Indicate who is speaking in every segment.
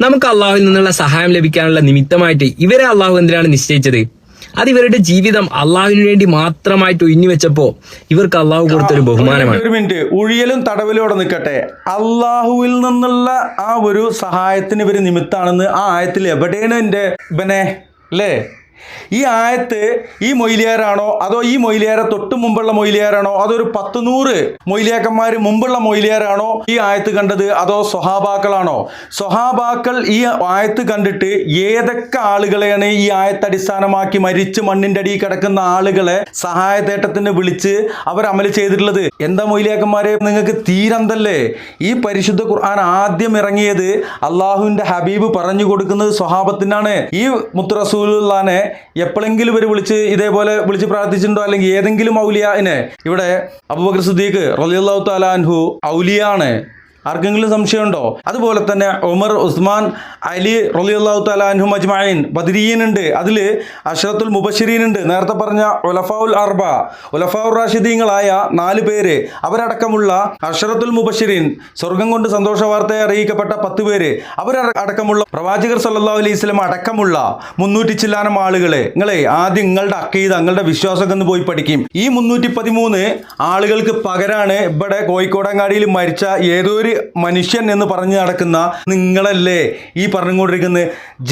Speaker 1: നമുക്ക് അള്ളാഹുവിൽ നിന്നുള്ള സഹായം ലഭിക്കാനുള്ള നിമിത്തമായിട്ട് ഇവരെ അള്ളാഹു എന്തിനാണ് നിശ്ചയിച്ചത്? അത് ഇവരുടെ ജീവിതം അള്ളാഹുവിന് വേണ്ടി മാത്രമായിട്ട് ഒഴിഞ്ഞു വെച്ചപ്പോ ഇവർക്ക് അള്ളാഹു കൊടുത്തൊരു ബഹുമാനമാണ്.
Speaker 2: ഒരു മിനിറ്റ്. ഉഴിയലും തടവലും അവിടെ നിൽക്കട്ടെ. അള്ളാഹുവിൽ നിന്നുള്ള ആ ഒരു സഹായത്തിന് ഇവർ നിമിത്താണെന്ന് ആ ആയത്തിൽ എവിടെയാണ് എന്റെ ഇവനെ? അല്ലേ? ഈ ആയത്ത് ഈ മൊയിലിയാരാണോ? അതോ ഈ മൊയിലിയാരെ തൊട്ട് മുമ്പുള്ള മൊയിലിയാരാണോ? അതോ ഒരു പത്ത് നൂറ് മൊയിലിയാക്കന്മാർ മുമ്പുള്ള മൊയിലിയാരാണോ ഈ ആയത്ത് കണ്ടത്? അതോ സ്വഹാബാക്കളാണോ? സ്വഹാബാക്കൾ ഈ ആയത്ത് കണ്ടിട്ട് ഏതൊക്കെ ആളുകളെയാണ് ഈ ആയത്ത് അടിസ്ഥാനമാക്കി മരിച്ച് മണ്ണിന്റെ അടിയിൽ കിടക്കുന്ന ആളുകളെ സഹായതേട്ടത്തിന് വിളിച്ച് അവർ അമൽ ചെയ്തിട്ടുള്ളത്? എന്താ മൊയിലിയാക്കന്മാരെ? നിങ്ങൾക്ക് തീരന്തല്ലേ? ഈ പരിശുദ്ധ ഖുർആൻ ആദ്യം ഇറങ്ങിയത് അള്ളാഹുവിന്റെ ഹബീബ് പറഞ്ഞു കൊടുക്കുന്നത് സ്വഹാബത്തിനാണ്. ഈ മുത്ത് റസൂലുള്ളാനെ എപ്പോഴെങ്കിലും ഇവർ വിളിച്ച് ഇതേപോലെ വിളിച്ച് പ്രാർത്ഥിച്ചിട്ടുണ്ടോ? അല്ലെങ്കിൽ ഏതെങ്കിലും ഔലിയാനെ ഇവിടെ അബുബക്ര സുദ്ദീഖ് റളിയല്ലാഹു താലാൻഹു ഔലിയാണ് ആർക്കെങ്കിലും സംശയമുണ്ടോ? അതുപോലെ തന്നെ ഉമർ ഉസ്മാൻ അലി റളിയല്ലാഹു അള്ളാഹു അൻഹു അജ്മായിൻ ബദരീൻ ഉണ്ട് അതിൽ അഷറത്തുൽ മുബഷിരീൻ ഉണ്ട് നേരത്തെ പറഞ്ഞ ഉലഫാഉൽ അർബ ഉലഫാഉർ റാഷിദീങ്ങളായ നാല് പേര് അവരടക്കമുള്ള അഷറത്തുൽ മുബഷിരീൻ സ്വർഗം കൊണ്ട് സന്തോഷ വാർത്തയെ അറിയിക്കപ്പെട്ട പത്ത് പേര് അവരടക്കമുള്ള പ്രവാചകർ സല്ലല്ലാഹു അലൈഹി സ്വലം അടക്കമുള്ള മുന്നൂറ്റി ചില്ലാനം ആളുകളെ നിങ്ങളെ ആദ്യം നിങ്ങളുടെ അക്കീത നിങ്ങളുടെ വിശ്വാസം എന്ന് പോയി പഠിക്കും. ഈ മുന്നൂറ്റി പതിമൂന്ന് ആളുകൾക്ക് പകരാണ് ഇവിടെ കോഴിക്കോടങ്ങാടിയിൽ മരിച്ച ഏതോ ഒരു മനുഷ്യൻ എന്ന് പറഞ്ഞു നടക്കുന്ന നിങ്ങളല്ലേ ഈ പറഞ്ഞുകൊണ്ടിരിക്കുന്ന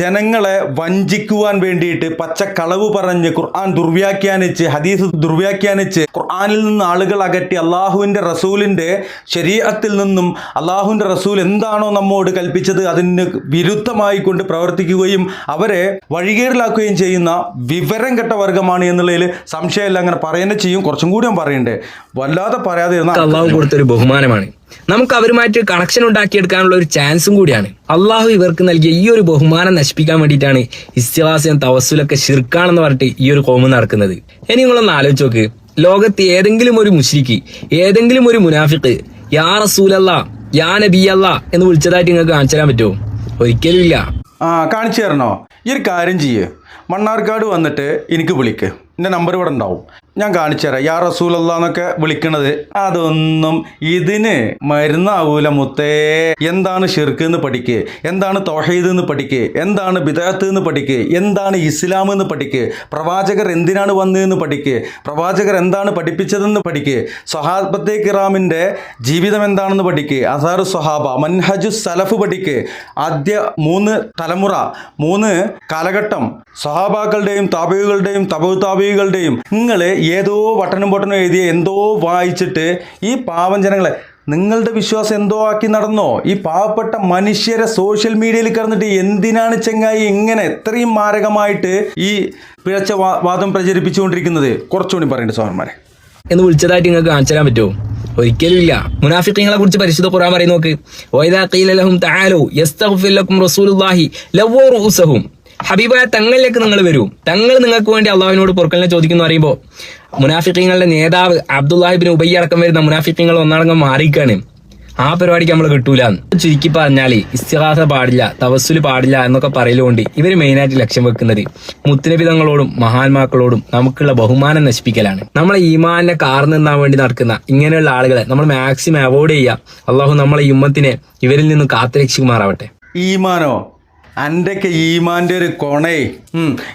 Speaker 2: ജനങ്ങളെ വഞ്ചിക്കുവാൻ വേണ്ടിയിട്ട് പച്ചക്കളവ് പറഞ്ഞ് ഖുർആൻ ദുർവ്യാഖ്യാനിച്ച് ഹദീസ് ദുർവ്യാഖ്യാനിച്ച് ഖുർആനിൽ നിന്ന് ആളുകൾ അകറ്റി അള്ളാഹുവിന്റെ റസൂലിന്റെ ശരീരത്തിൽ നിന്നും അള്ളാഹുവിന്റെ റസൂൽ എന്താണോ നമ്മോട് കൽപ്പിച്ചത് അതിന് വിരുദ്ധമായി കൊണ്ട് പ്രവർത്തിക്കുകയും അവരെ വഴികേറിലാക്കുകയും ചെയ്യുന്ന വിവരം കെട്ട വർഗമാണ് എന്നുള്ളതിൽ സംശയമില്ല അങ്ങനെ പറയുന്നത് ചെയ്യും. കുറച്ചും കൂടി ഞാൻ പറയണ്ടേ? വല്ലാതെ പറയാതിരുന്ന
Speaker 1: അള്ളാഹു കൊടുത്തൊരു ബഹുമാനമാണ്. നമുക്ക് അവരുമായിട്ട് കണക്ഷൻ ഉണ്ടാക്കിയെടുക്കാനുള്ള ഒരു ചാൻസും കൂടിയാണ്. അള്ളാഹു ഇവർക്ക് നൽകിയ ഈ ഒരു ബഹുമാനം നശിപ്പിക്കാൻ വേണ്ടിയിട്ടാണ് ഇസ്തിഹാസം തവസുലൊക്കെ ശിർക്കാണെന്ന് പറഞ്ഞിട്ട് ഈ ഒരു കോമ നടക്കുന്നത്. ഇനി നിങ്ങളൊന്ന് ആലോചിച്ച് നോക്ക്. ലോകത്ത് ഏതെങ്കിലും ഒരു മുഷ്രിക്ക് ഏതെങ്കിലും ഒരു മുനാഫിക്ക് യാ റസൂലല്ല യാ നബി അല്ല എന്ന് വിളിച്ചതായിട്ട് നിങ്ങൾക്ക് കാണിച്ചു തരാൻ പറ്റുമോ? ഒരിക്കലും ഇല്ല.
Speaker 2: ആ കാണിച്ചു തരണോ? ഈ ഒരു കാര്യം ചെയ്യ്. മണ്ണാർക്കാട് വന്നിട്ട് എനിക്ക് വിളിക്ക്. എന്റെ നമ്പർ ഇവിടെ ഉണ്ടാവും. ഞാൻ കാണിച്ചു തരാം യാ റസൂലല്ല എന്നൊക്കെ വിളിക്കണത്. അതൊന്നും ഇതിന് മരുന്നാവൂല മുത്തേ. എന്താണ് ഷിർക്ക് എന്ന് പഠിക്ക്? എന്താണ് തൊഹീദ് എന്ന് പഠിക്ക്? എന്താണ് ബിദാത്ത് എന്ന് പഠിക്ക്? എന്താണ് ഇസ്ലാം എന്ന് പഠിക്ക്? പ്രവാചകർ എന്തിനാണ് വന്നതെന്ന് പഠിക്ക്? പ്രവാചകർ എന്താണ് പഠിപ്പിച്ചതെന്ന് പഠിക്ക്? സ്വഹാബത്തെ കിറാമിന്റെ ജീവിതം എന്താണെന്ന് പഠിക്ക്? അസാറു സ്വഹാബ മൻഹജു സലഫ് പഠിക്ക്. ആദ്യ മൂന്ന് തലമുറ മൂന്ന് കാലഘട്ടം. സ്വഹാബാക്കളുടെയും താബികളുടെയും തബു താബികളുടെയും നിങ്ങൾ ഏതോ വട്ടനും പൊട്ടനും എഴുതിയ എന്തോ വായിച്ചിട്ട് ഈ പാവം ജനങ്ങളെ നിങ്ങളുടെ വിശ്വാസം എന്തോ ആക്കി നടന്നോ? ഈ പാവപ്പെട്ട മനുഷ്യരെ സോഷ്യൽ മീഡിയയിൽ കിടന്നിട്ട് എന്തിനാണ് ചെങ്ങായി ഇങ്ങനെ എത്രയും മാരകമായിട്ട് ഈ പിഴച്ച വാദം പ്രചരിപ്പിച്ചുകൊണ്ടിരിക്കുന്നത്? കുറച്ചുകൂടി പറയേണ്ട സോഹന്മാരെ
Speaker 1: എന്ന് വിളിച്ചതായിട്ട് നിങ്ങൾക്ക് കാണിച്ചു തരാൻ പറ്റുമോ? ഒരിക്കലും ഇല്ല. മുനാഫിഖീങ്ങളെ കുറിച്ച് പരിശുദ്ധ ഖുർആൻ പറയുന്നു നോക്ക്. ലഹും ലക്കും റസൂലുള്ളാഹി ഹബീബായ തങ്ങളിലേക്ക് നിങ്ങൾ വരൂ. തങ്ങൾ നിങ്ങൾക്ക് വേണ്ടി അള്ളാഹുവിനോട് പൊറുക്കലിനെ ചോദിക്കുന്നു പറയുമ്പോൾ മുനാഫിഖീങ്ങളുടെ നേതാവ് അബ്ദുല്ലാഹിബിൻ ഉബയ്യ അടക്കം വരുന്ന മുനാഫിഖീങ്ങൾ ഒന്നടങ്കം മാറിയിക്കാണ് ആ പരിപാടിക്ക് നമ്മൾ കിട്ടൂല ചുരുക്കി പറഞ്ഞാൽ ഇസ്തിഹാസ പാടില്ല തവസ്സുൽ പാടില്ല എന്നൊക്കെ പറയലുകൊണ്ട് ഇവർ മെയിനായിട്ട് ലക്ഷ്യം വെക്കുന്നത് മുത്തനബിതങ്ങളോടും മഹാന്മാക്കളോടും നമുക്കുള്ള ബഹുമാനം നശിപ്പിക്കലാണ്. നമ്മളെ ഈമാനെ കാർന്നു നിന്നാൻ വേണ്ടി നടക്കുന്ന ഇങ്ങനെയുള്ള ആളുകളെ നമ്മൾ മാക്സിമം അവോയ്ഡ് ചെയ്യുക. അള്ളാഹു നമ്മളെ ഉമ്മത്തിനെ ഇവരിൽ നിന്ന് കാത്തുരക്ഷിക്കുമാറാവട്ടെ.
Speaker 2: ഈമാനോ? അന്റെയൊക്കെ ഈമാന്റെ ഒരു കൊണേ.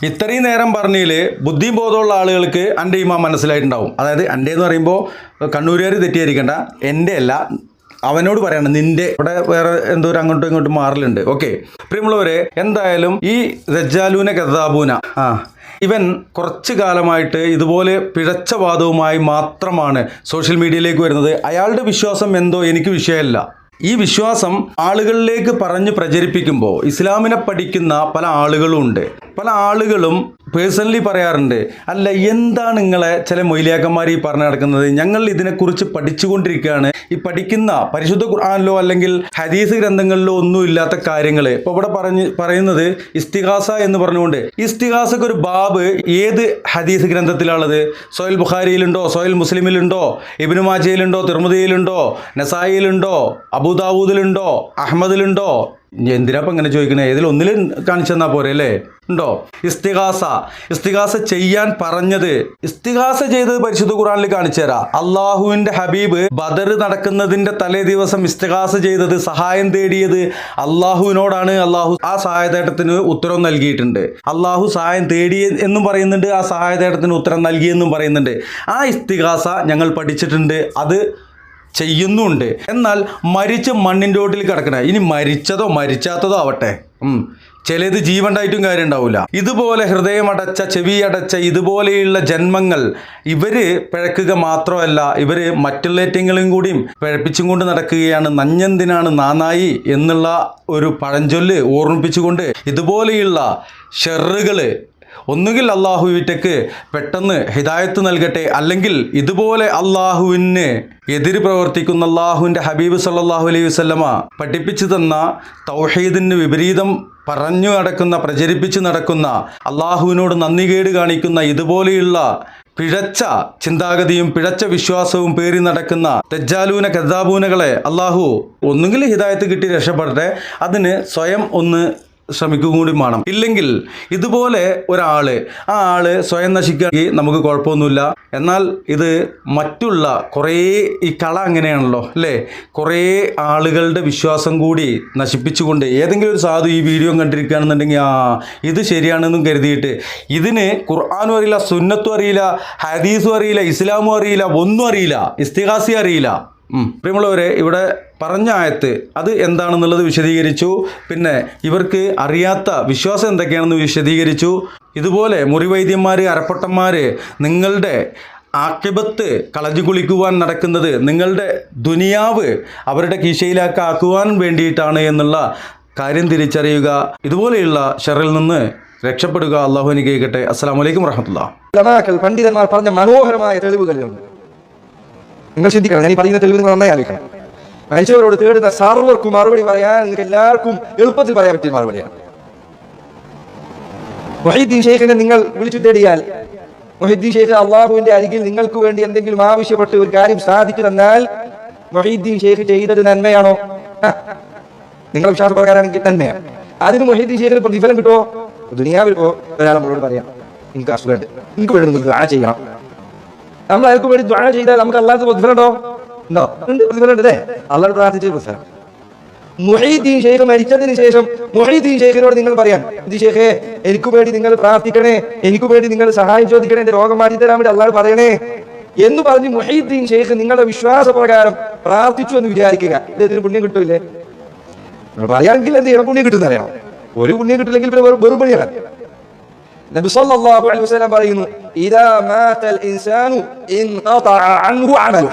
Speaker 2: ഇത്രയും നേരം പറഞ്ഞതിൽ ബുദ്ധിയും ബോധമുള്ള ആളുകൾക്ക് എന്റെ ഈമാൻ മനസ്സിലായിട്ടുണ്ടാവും. അതായത് എന്റെ എന്ന് പറയുമ്പോൾ കണ്ണൂരുകാർ തെറ്റിദ്ധരിക്കണ്ട. എന്റെ അല്ല അവനോട് പറയണം നിന്റെ ഇവിടെ വേറെ എന്തോ ഒരു അങ്ങോട്ടും ഇങ്ങോട്ടും മാറലുണ്ട്. ഓക്കെ. പ്രിയമുള്ളവരെ എന്തായാലും ഈ രജാലൂന കഥാപൂന ആ ഇവൻ കുറച്ച് കാലമായിട്ട് ഇതുപോലെ പിഴച്ച വാദവുമായി മാത്രമാണ് സോഷ്യൽ മീഡിയയിലേക്ക് വരുന്നത്. അയാളുടെ വിശ്വാസം എന്തോ എനിക്ക് വിഷയമല്ല. ഈ വിശ്വാസം ആളുകളിലേക്ക് പറഞ്ഞു പ്രചരിപ്പിക്കുമ്പോൾ ഇസ്ലാമിനെ പഠിക്കുന്ന പല ആളുകളും ഉണ്ട്. പല ആളുകളും പേഴ്സണലി പറയാറുണ്ട്. അല്ല എന്താണ് നിങ്ങളെ ചില മൊയിലിയാക്കന്മാർ ഈ പറഞ്ഞു നടക്കുന്നത്? ഞങ്ങൾ ഇതിനെക്കുറിച്ച് പഠിച്ചുകൊണ്ടിരിക്കുകയാണ്. ഈ പഠിക്കുന്ന പരിശുദ്ധ ഖുർആാനിലോ അല്ലെങ്കിൽ ഹദീസ് ഗ്രന്ഥങ്ങളിലോ ഒന്നും ഇല്ലാത്ത കാര്യങ്ങൾ. ഇപ്പോൾ ഇവിടെ പറഞ്ഞ് പറയുന്നത് ഇസ്തിഹാസ എന്ന് പറഞ്ഞുകൊണ്ട്. ഇസ്തിഹാസക്ക് ഒരു ബാബ് ഏത് ഹദീസ് ഗ്രന്ഥത്തിലാണുള്ളത്? സോയൽ ബുഖാരിയിലുണ്ടോ? സോയൽ മുസ്ലിമിലുണ്ടോ? ഇബിനു മാജയിലുണ്ടോ? തിർമുദിയിലുണ്ടോ? നസായിലുണ്ടോ അബുദാവൂദിലുണ്ടോ? അഹമ്മദിലുണ്ടോ? എന്തിനാ ഇപ്പം ഇങ്ങനെ ചോദിക്കണേ? ഏതിൽ ഒന്നിൽ കാണിച്ചു തന്നാൽ പോരെ അല്ലേ? ഉണ്ടോ? ഇസ്തിഹാസ ഇസ്തിഹാസ ചെയ്യാൻ പറഞ്ഞത് ഇസ്തിഹാസ ചെയ്തത് പരിശുദ്ധ ഖുറാനിൽ കാണിച്ചു തരാം. ഹബീബ് ബദർ നടക്കുന്നതിന്റെ തലേ ദിവസം ഇസ്തിഹാസ ചെയ്തത് സഹായം തേടിയത് അള്ളാഹുവിനോടാണ് അള്ളാഹു ആ സഹായതേട്ടത്തിന് ഉത്തരം നൽകിയിട്ടുണ്ട്. അള്ളാഹു സഹായം തേടി എന്നും പറയുന്നുണ്ട് ആ സഹായതേട്ടത്തിന് ഉത്തരം നൽകിയെന്നും പറയുന്നുണ്ട്. ആ ഇസ്തിഹാസ ഞങ്ങൾ പഠിച്ചിട്ടുണ്ട്. അത് ചെയ്യുന്നുണ്ട്. എന്നാൽ മരിച്ച മണ്ണിന്റെ ഓട്ടിൽ കിടക്കണ. ഇനി മരിച്ചതോ മരിച്ചാത്തതോ ആവട്ടെ. ചിലത് ജീവണ്ടായിട്ടും കാര്യം ഉണ്ടാവില്ല ഇതുപോലെ ഹൃദയമടച്ച ചെവിയടച്ച ഇതുപോലെയുള്ള ജന്മങ്ങൾ ഇവർ പിഴക്കുക മാത്രമല്ല ഇവർ മറ്റുള്ളേറ്റങ്ങളും കൂടിയും പിഴപ്പിച്ചും കൊണ്ട് നടക്കുകയാണ്. നഞ്ഞെന്തിനാണ് നാനായി എന്നുള്ള ഒരു പഴഞ്ചൊല്ല് ഓർമ്മിപ്പിച്ചുകൊണ്ട് ഇതുപോലെയുള്ള ഷെറുകൾ ഒന്നുകിൽ അള്ളാഹുവിറ്റക്ക് പെട്ടെന്ന് ഹിദായത്ത് നൽകട്ടെ അല്ലെങ്കിൽ ഇതുപോലെ അള്ളാഹുവിന് എതിര് പ്രവർത്തിക്കുന്ന അള്ളാഹുവിന്റെ ഹബീബ് സല്ലാഹു അലൈഹി വസ്ലമ പഠിപ്പിച്ചു തന്ന തൗഹീദിന് വിപരീതം പറഞ്ഞു നടക്കുന്ന പ്രചരിപ്പിച്ച് നടക്കുന്ന അള്ളാഹുവിനോട് നന്ദികേട് കാണിക്കുന്ന ഇതുപോലെയുള്ള പിഴച്ച ചിന്താഗതിയും പിഴച്ച വിശ്വാസവും പേറി നടക്കുന്ന തെജ്ജാലൂന കദ്ദാബൂനകളെ അള്ളാഹു ഒന്നുകിൽ ഹിദായത്ത് കിട്ടി രക്ഷപ്പെടട്ടെ അതിന് സ്വയം ഒന്ന് ശ്രമിക്കുക കൂടി വേണം. ഇല്ലെങ്കിൽ ഇതുപോലെ ഒരാൾ ആ ആൾ സ്വയം നശിക്കുകയാണെങ്കിൽ നമുക്ക് കുഴപ്പമൊന്നുമില്ല. എന്നാൽ ഇത് മറ്റുള്ള കുറേ ഈ കള അങ്ങനെയാണല്ലോ അല്ലേ? കുറേ ആളുകളുടെ വിശ്വാസം കൂടി നശിപ്പിച്ചുകൊണ്ട് ഏതെങ്കിലും ഒരു സാധു ഈ വീഡിയോ കണ്ടിരിക്കുകയാണെന്നുണ്ടെങ്കിൽ ആ ഇത് ശരിയാണെന്നും കരുതിയിട്ട് ഇതിന് ഖുർആാനും അറിയില്ല സുന്നത്തും അറിയില്ല ഹദീസും അറിയില്ല ഇസ്ലാമും അറിയില്ല ഒന്നും അറിയില്ല ഇസ്തിഹാസി അറിയില്ല. പ്രിയമുള്ളവരെ ഇവിടെ പറഞ്ഞ ആയത്ത് അത് എന്താണെന്നുള്ളത് വിശദീകരിച്ചു. പിന്നെ ഇവർക്ക് അറിയാത്ത വിശ്വാസം എന്തൊക്കെയാണെന്ന് വിശദീകരിച്ചു. ഇതുപോലെ മുറിവൈദ്യന്മാർ അരപ്പൊട്ടന്മാർ നിങ്ങളുടെ ആക്കിബത്ത് കളഞ്ഞു കുളിക്കുവാൻ നടക്കുന്നത് നിങ്ങളുടെ ദുനിയാവ് അവരുടെ കീശയിലാക്കാക്കുവാൻ വേണ്ടിയിട്ടാണ് എന്നുള്ള കാര്യം തിരിച്ചറിയുക. ഇതുപോലെയുള്ള ഷെറിൽ നിന്ന് രക്ഷപ്പെടുക അള്ളാഹു അനുഗ്രഹിക്കട്ടെ. അസ്സാം വലൈക്കും
Speaker 3: വറഹമുല്ല പണ്ഡിതന്മാർ പറഞ്ഞ മനോഹരമായ തെളിവുകളുണ്ട് നിങ്ങൾ ചിന്തിക്കണം ഞാൻ ഈ പറയുന്ന തെളിവ് നിങ്ങൾ നന്നായി ആലോചിക്കണം. മനുഷ്യരോട് തേടുന്ന സർവർക്കും മറുപടി പറയാൻ നിങ്ങൾക്ക് എല്ലാവർക്കും എളുപ്പത്തിൽ പറയാൻ പറ്റിയ മറുപടിയാണ്. മൊഹീദ്ദീൻ ഷെയ്ഖിനെ നിങ്ങൾ വിളിച്ചു തേടിയാൽ മൊഹീദ്ദീൻ ഷെയ്ഖ് അള്ളാഹുവിന്റെ അരികിൽ നിങ്ങൾക്ക് വേണ്ടി എന്തെങ്കിലും ആവശ്യപ്പെട്ട് ഒരു കാര്യം സാധിച്ചു തന്നാൽ മൊഹീദ്ദീൻ ഷെയ്ഖ് ചെയ്തത് നന്മയാണോ? നിങ്ങൾ നിങ്ങളുടെ വിശ്വാസപ്രകാരമാണെങ്കിൽ നന്മയാണ്. അതിന് മൊഹീദ്ദീൻ ഷെയ്ഖിന് പ്രതിഫലം കിട്ടുമോ? ദുനിയാവിൽ ഒരാൾ നമ്മളോട് പറയാം നിങ്ങൾക്ക് അസുഖമുണ്ട് നിങ്ങൾക്ക് വേണ്ടി നിങ്ങൾക്ക് ആ ചെയ്യണം. നമ്മൾ അയാൾക്ക് വേണ്ടി ദ്വാര ചെയ്താൽ നമുക്ക് അല്ലാത്ത പ്രതിഫലം ഉണ്ടോ ഉണ്ടോ? ഉണ്ട് പ്രതിഫലം ഉണ്ട് അല്ലേ അല്ലാതെ പ്രാർത്ഥിച്ച പ്രതിഫലം. മുഹീദ്ദീൻ ഷെയ്ഖ് മരിച്ചതിന് ശേഷം മുഹീദ്ദീൻ ഷെയ്ഖിനോട് നിങ്ങൾ പറയാൻ ഇത് ഷെയ്ഖേ എനിക്ക് വേണ്ടി നിങ്ങൾ പ്രാർത്ഥിക്കണേ എനിക്ക് വേണ്ടി നിങ്ങൾ സഹായം ചോദിക്കണേ എന്റെ രോഗം മാറ്റി തരാൻ വേണ്ടി അല്ലാതെ പറയണേ. എന്ന് പറഞ്ഞ് മുഹീദ്ദീൻ ഷെയ്ഖ് നിങ്ങളുടെ വിശ്വാസ പ്രകാരം പ്രാർത്ഥിച്ചു എന്ന് വിചാരിക്കുക. ഇതിന് പുണ്യം കിട്ടൂലേ പറയാമെങ്കിൽ എന്ത് ചെയ്യണം? പുണ്യം കിട്ടുന്നറിയാം. ഒരു പുണ്യം കിട്ടില്ലെങ്കിൽ പിന്നെ വെറുപണിയാണ് വെറും പണിയാണ്. നബി സല്ലല്ലാഹു അലൈഹി വസല്ലം പറയുന്നു ഇദാ മാതൽ ഇൻസാനു ഇൻഖതഅ അൻഹു അമലു.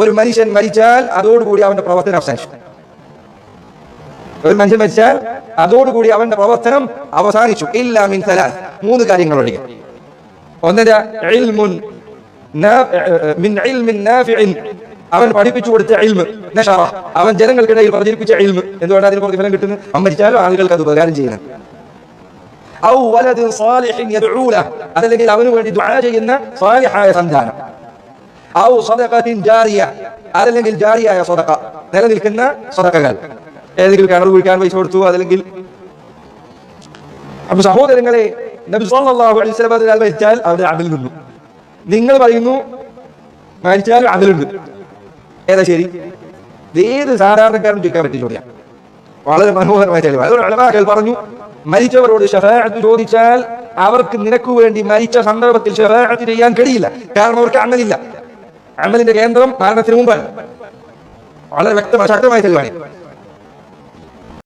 Speaker 3: ഒരു മനുഷ്യൻ മരിച്ചാൽ അതോടുകൂടി അവന്റെ പ്രവർത്തനം അവസാനിച്ചു. ഒരു മനുഷ്യൻ മരിച്ചാൽ അതോടുകൂടി അവന്റെ പ്രവർത്തനം അവസാനിച്ചു. ഇല്ല മിൻ സലാസ്. മൂന്ന് കാര്യങ്ങൾ ഒഴികെ ഒന്നിന്റെ ഇൽമുൻ മിൻ ഇൽമിൻ നാഫിഇൻ. അവൻ പഠിപ്പിച്ചു കൊടുത്ത ഇൽമ് നഷറ. അവൻ ജനങ്ങൾക്കിടയിൽ പ്രചരിപ്പിച്ച ഇൽമ്. എന്തുകൊണ്ടാണ് അതിന് പ്രതിഫലം കിട്ടുന്നത്? അവൻ മരിച്ചാലും ആളുകൾക്ക് അത് ഉപകാരം ചെയ്യുന്നത് ഔ വലദിൻ സാലിഹിൻ യദ്ഉ ലഹ് അതല്ലെങ്കിൽ അവന് വേണ്ടി ദുആ ചെയ്യുന്ന സ്വാലിഹായ സന്താനം. ഔ സദഖത്തിൻ ജാരിയ. അതല്ലെങ്കിൽ ജാരിയായ സദഖ. നിലനിൽക്കുന്ന സദഖകൾ. ഏതെങ്കിലും കിണർ കുഴിക്കാൻ പൈസ കൊടുത്തു അതല്ലെങ്കിൽ അപ്പൊ സഹോദരങ്ങളെ നബി സല്ലല്ലാഹു അലൈഹി വസല്ലം മരിച്ചാൽ അവരുടെ അമൽ നിന്നു. നിങ്ങൾ പറയുന്നു മരിച്ചാലും അതിലുണ്ട് ഏതാ ശരി? ഏത് സാധാരണക്കാരനും ചോദിക്കാൻ പറ്റില്ല ചോദ്യം വളരെ മനോഹരമായ തെളിവ് അതുകൊണ്ട് ഉലമാക്കൾ പറഞ്ഞു മരിച്ചവരോട് ഷഫാഅത്ത് ചോദിച്ചാൽ അവർക്ക് നിനക്ക് വേണ്ടി മരിച്ച സന്ദർഭത്തിൽ ഷഫാഅത്ത് ചെയ്യാൻ കഴിയില്ല. കാരണം അവർക്ക് അമലില്ല. അമലിന്റെ കേന്ദ്രം മരണത്തിന് മുമ്പാണ്. വളരെ വ്യക്തമായ ശക്തമായ തെളിവാണ്